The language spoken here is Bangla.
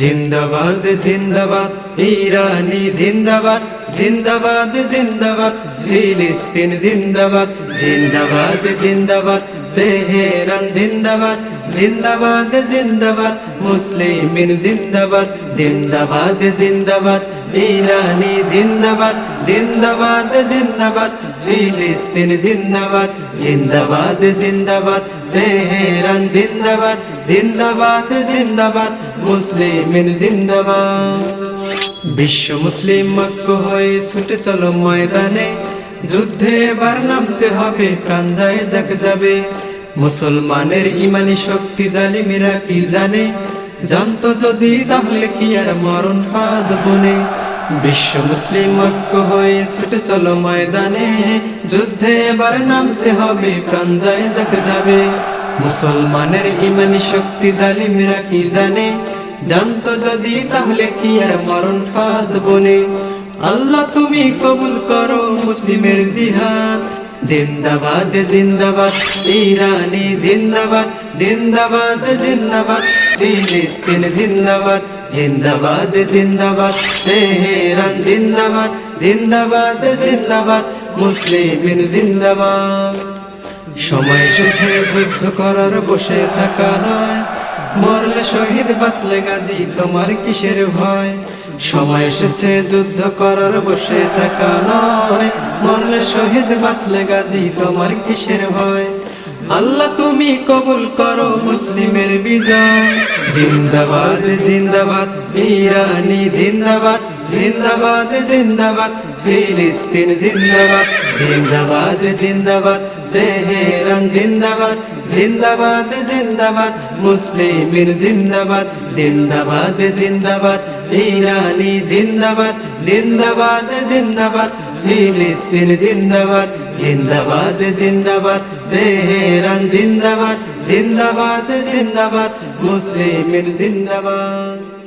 জিন্দাবাদ জিন্দাবাদ ইরানি জিন্দাবাদ জিন্দাবাদ জিন্দাবাদ ফিলিস্তিন জিন্দাবাদ জিন্দাবাদ জিন্দাবাদ। তেহেরান জিন্দাবাদ জিন্দাবাদ জিন্দাবাদ। মুসলিমিন জিন্দাবাদ জিন্দাবাদ জিন্দাবাদ। ইরানি জিন্দাবাদ জিন্দাবাদ জিন্দাবাদ। ফিলিস্তিন জিন্দাবাদ জিন্দাবাদ জিন্দাবাদ। তেহেরান জিন্দাবাদ জিন্দাবাদ জিন্দাবাদ। মুসলিমিন জিন্দাবাদ। বিশ্ব মুসলিম ঐক্য হয়ে ছুটে চলো ময়দানে। যুদ্ধে এবার নামতে হবে, প্রাণ যায় যাক যাবে। মুসলমানের ইমানি শক্তি জালি জালিমিরা কি জানে? জানতো যদি তাহলে কি আর মরণ ফাঁদ বনে? বিশ্ব মুসলিম ঐক্য হয়ে ছুটে চলো ময়দানে। যুদ্ধে এবার নামতে হবে, প্রাণ যায় যাক যাবে। মুসলমানের ইমানি শক্তি জালি জালিমিরা কি জানে? জানতো যদি তাহলে কি আর মরণ ফাঁদ বনে? আল্লাহ তুমি কবুল করো মুসলিমের জিহাদ। জিন্দাবাদ জিন্দাবাদ, ইরানি জিন্দাবাদ জিন্দাবাদ জিন্দাবাদ, ফিলিস্তিন জিন্দাবাদ জিন্দাবাদ জিন্দাবাদ, তেহেরান জিন্দাবাদ জিন্দাবাদ জিন্দাবাদ, মুসলিমিন জিন্দাবাদ। সময় এসেছে যুদ্ধ করার, বসে থাকা নয়। মরলে শহীদ, বাঁচলে গাজী, তোমার কিসের ভয়? সময় এসেছে, যুদ্ধ করার বসে থাকা নয়। মরলে শহীদ, বাঁচলে গাজী, তোমার কিসের ভয়? আল্লাহ, তুমি কবুল করো মুসলিমের বিজয়। জিন্দাবাদ জিন্দাবাদ, ইরানি জিন্দাবাদ। জিন্দাবাদ জিন্দাবাদ, ফিলিস্তিন জিন্দাবাদ। জিন্দাবাদ জিন্দাবাদ তেহেরান জিন্দাবাদ জিন্দাবাদ জিন্দাবাদ। মুসলিমিন জিন্দাবাদ জিন্দাবাদ জিন্দাবাদ। ইরানি জিন্দাবাদ জিন্দাবাদ জিন্দাবাদ। ফিলিস্তিন জিন্দাবাদ জিন্দাবাদ জিন্দাবাদ। তেহেরান জিন্দাবাদ জিন্দাবাদ জিন্দাবাদ। মুসলিমিন জিন্দাবাদ।